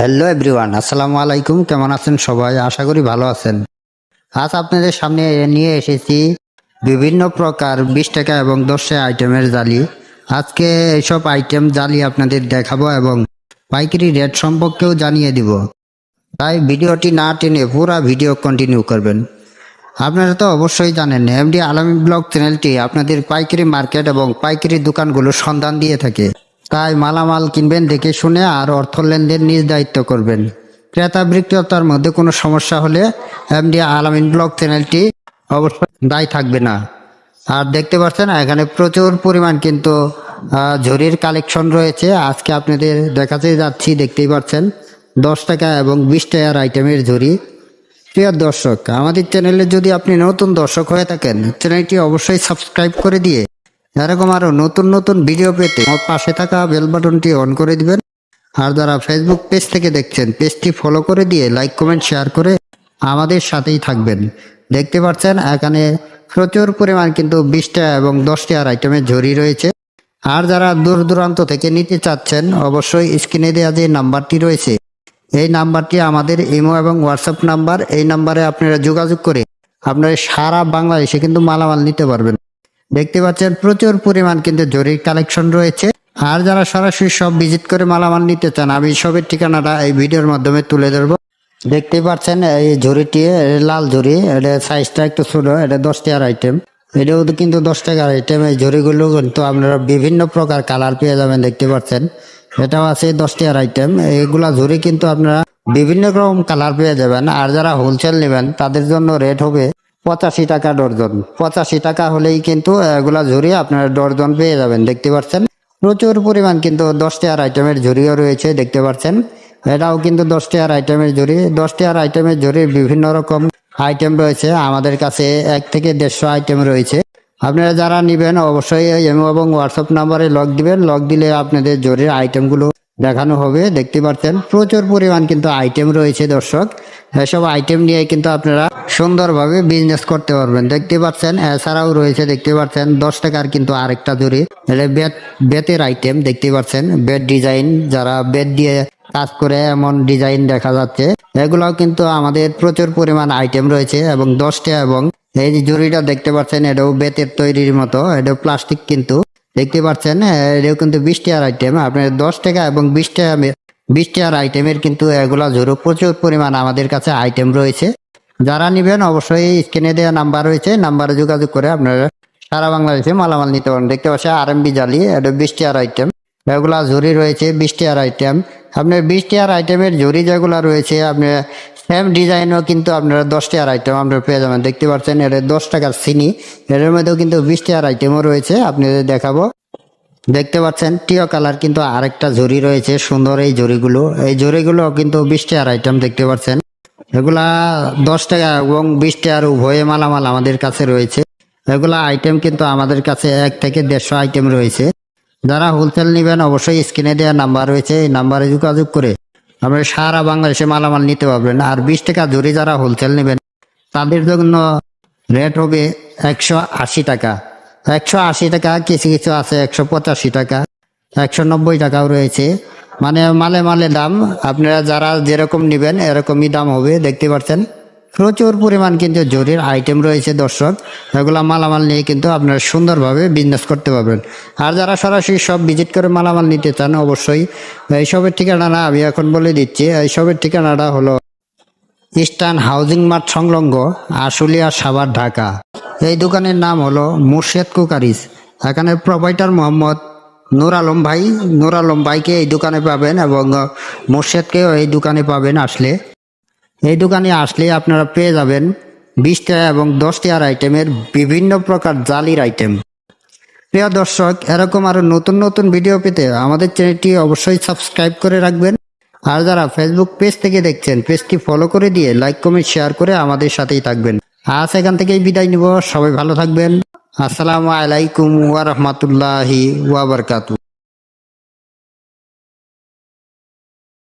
Hello everyone আসসালামু আলাইকুম, কেমন আছেন সবাই? আশা করি ভালো আছেন। আজ আপনাদের সামনে নিয়ে এসেছি বিভিন্ন প্রকার বিশ টাকা এবং দশ টাকা আইটেমের জালি। আজকে এইসব আইটেম জালি আপনাদের দেখাবো এবং পাইকারি রেট সম্পর্কেও জানিয়ে দিব। তাই ভিডিওটি না টেনে পুরো ভিডিও কন্টিনিউ করবেন। আপনারা তো অবশ্যই জানেন এমডি আলামী ব্লগ চ্যানেলটি আপনাদের পাইকারি মার্কেট এবং পাইকারি দোকানগুলোর সন্ধান দিয়ে থাকে। তাই মালামাল কিনবেন দেখে শুনে আর অর্থ লেনদেন নিজ দায়িত্ব করবেন। ক্রেতা বিক্রেতার মধ্যে কোনো সমস্যা হলে এমডি আলামিন ব্লগ চ্যানেলটি অবশ্যই দায়ী থাকবে না। আর দেখতে পাচ্ছেন, এখানে প্রচুর পরিমাণ কিন্তু ঝুড়ির কালেকশন রয়েছে। আজকে আপনাদের দেখাতে যাচ্ছি, দেখতেই পাচ্ছেন, দশ টাকা এবং বিশ টাকার আইটেমের ঝুড়ি। প্রিয় দর্শক, আমাদের চ্যানেলে যদি আপনি নতুন দর্শক হয়ে থাকেন, চ্যানেলটি অবশ্যই সাবস্ক্রাইব করে দিয়ে এরকম আরও নতুন নতুন ভিডিও পেতে আমার পাশে থাকা বেল বাটনটি অন করে দিবেন। আর যারা ফেসবুক পেজ থেকে দেখছেন পেজটি ফলো করে দিয়ে লাইক কমেন্ট শেয়ার করে আমাদের সাথেই থাকবেন। দেখতে পাচ্ছেন, এখানে প্রচুর পরিমাণ কিন্তু বিশটা এবং দশটা আইটেমের ঝুড়ি রয়েছে। আর যারা দূর দূরান্ত থেকে নিতে চাচ্ছেন, অবশ্যই স্ক্রিনে দেওয়া যে নাম্বারটি রয়েছে, এই নাম্বারটি আমাদের ইমো এবং হোয়াটসঅ্যাপ নাম্বার। এই নাম্বারে আপনারা যোগাযোগ করে আপনারা সারা বাংলাদেশে কিন্তু মালামাল নিতে পারবেন। দেখতে পাচ্ছেন, প্রচুর পরিমাণ কিন্তু জরির কালেকশন রয়েছে। আর যারা সরাসরি সব ভিজিট করে মালামাল নিতে চান, আমি সবের ঠিকানাটা এই ভিডিওর মাধ্যমে তুলে ধরবো। দেখতে পাচ্ছেন, এই ঝুড়িটি লাল ঝুড়ি এটা সাইজটা একটু ছোট, এটা দশ টাকার আইটেম এটাও কিন্তু দশ টাকার আইটেম এই ঝুড়িগুলো কিন্তু আপনারা বিভিন্ন প্রকার কালার পেয়ে যাবেন, দেখতে পাচ্ছেন। এটাও আছে দশ টাকার আইটেম এগুলা ঝুড়ি কিন্তু আপনারা বিভিন্ন রকম কালার পেয়ে যাবেন। আর যারা হোলসেল নেবেন, তাদের জন্য রেট হবে পঁচাশি টাকা ডর্জন। পঁচাশি টাকা হলেই কিন্তু এগুলা ঝুড়ি আপনারা ডর্জন পেয়ে যাবেন, দেখতে পাচ্ছেন? প্রচুর পরিমাণ কিন্তু দশ টাকার আইটেমের ঝুড়িও রয়েছে, দেখতে পাচ্ছেন? এটাও কিন্তু দশ টাকার আইটেমের ঝুড়ি। দশ টাকার আইটেমের ঝুড়ির বিভিন্ন রকম আইটেম রয়েছে। আমাদের কাছে এক থেকে দেড়শো আইটেম রয়েছে। আপনারা যারা নেবেন, অবশ্যই এমও এবং হোয়াটসঅ্যাপ নাম্বারে লগ দিবেন। লগ দিলে আপনাদের জরির আইটেমগুলো দেখানো হবে, দেখতে পাচ্ছেন? প্রচুর পরিমাণ কিন্তু আইটেম রয়েছে, দর্শক। এসব আইটেম নিয়ে কিন্তু আপনারা সুন্দরভাবে বিজনেস করতে পারবেন। দেখতে পাচ্ছেন এছাড়াও রয়েছে, দেখতে পাচ্ছেন, দশ টাকার কিন্তু আরেকটা জুড়ি এটা বেত, বেতের আইটেম দেখতে পাচ্ছেন বেড ডিজাইন যারা বেড দিয়ে কাজ করে, এমন ডিজাইন দেখা যাচ্ছে। এগুলাও কিন্তু আমাদের প্রচুর পরিমাণ আইটেম রয়েছে, এবং দশটা এবং এই যে জুড়িটা দেখতে পাচ্ছেন, এটাও বেতের তৈরির মতো, এটাও প্লাস্টিক কিন্তু। দেখতে পাচ্ছেন এটাও কিন্তু বিশ টাকার আইটেম আপনার দশ টাকা এবং বিশ টাকা বিশ টাকার আইটেমের কিন্তু এগুলা জোরো প্রচুর পরিমাণ আমাদের কাছে আইটেম রয়েছে। যারা নিবেন অবশ্যই স্ক্রিনে দেওয়া নাম্বার রয়েছে, নাম্বারে যোগাযোগ করে আপনারা সারা বাংলাদেশে মালামাল নিতে পারেন। দেখতে পাচ্ছেন আর এম বি জালি, এটা বিশ টাকার আইটেম। এগুলা ঝুড়ি রয়েছে বিশ টাকার আইটেম। আপনার বিশ টাকার আইটেমের ঝুড়ি যেগুলা রয়েছে, আপনার সেম ডিজাইনও কিন্তু আপনারা দশ টাকার আইটেম আপনারা পেয়ে যাবেন। দেখতে পাচ্ছেন, এটা দশ টাকার চিনি। এর মধ্যেও কিন্তু বিশ টাকার আইটেমও রয়েছে, আপনাদের দেখাবো। দেখতে পাচ্ছেন, টিও কালার কিন্তু আরেকটা ঝুড়ি রয়েছে, সুন্দর এই ঝুড়িগুলো এই ঝুড়িগুলো কিন্তু বিশ টাকার আইটেম দেখতে পাচ্ছেন। এগুলা দশ টাকা এবং বিশ টাকার উভয়ে মালামাল আমাদের কাছে রয়েছে। এগুলা আইটেম কিন্তু আমাদের কাছে এক থেকে দেড়শো আইটেম রয়েছে। যারা হোলসেল নেবেন, অবশ্যই স্ক্রিনে দেওয়া নাম্বার রয়েছে, এই নাম্বারে যোগাযোগ করে আপনারা সারা বাংলাদেশে মালামাল নিতে পারবেন। আর বিশ টাকা জুড়ি যারা হোলসেল নেবেন, তাদের জন্য রেট হবে একশো আশি টাকা। একশো আশি টাকা, কিছু কিছু আছে একশো পঁচাশি টাকা, একশো নব্বই টাকাও রয়েছে। মানে মালে মালে দাম, আপনারা যারা যেরকম নেবেন এরকমই দাম হবে, দেখতে পাচ্ছেন। প্রচুর পরিমাণ কিন্তু জরির আইটেম রয়েছে, দর্শক। এগুলা মালামাল নিয়ে কিন্তু আপনারা সুন্দরভাবে বিজনেস করতে পারবেন। আর যারা সরাসরি সব ভিজিট করে মালামাল নিতে চান, অবশ্যই এইসবের ঠিকানা না, আমি এখন বলে দিচ্ছি এইসবের ঠিকানাটা হলো ইস্টার্ন হাউজিং মার্ট সংলগ্ন আশুলিয়া সাভার, ঢাকা। এই দোকানের নাম হলো মুর্শেদ কুকারিস এখানে প্রোভাইডার মোহাম্মদ নূর আলম ভাই, নূর আলম ভাইকে এই দোকানে পাবেন এবং মুর্শেদকেও এই দোকানে পাবেন আসলে। এই দোকানে আসলে আপনারা পেয়ে যাবেন বিশটা এবং দশ টাকার আইটেমের বিভিন্ন প্রকার জালির আইটেম। প্রিয় দর্শক, এরকম আরও নতুন নতুন ভিডিও পেতে আমাদের চ্যানেলটি অবশ্যই সাবস্ক্রাইব করে রাখবেন। আর যারা ফেসবুক পেজ থেকে দেখছেন পেজটি ফলো করে দিয়ে লাইক কমেন্ট শেয়ার করে আমাদের সাথেই থাকবেন। আজ এখান থেকেই বিদায় নিব। সবাই ভালো থাকবেন। আসসালামু আলাইকুম ওয়া রাহমাতুল্লাহি ওয়া বারাকাতুহু।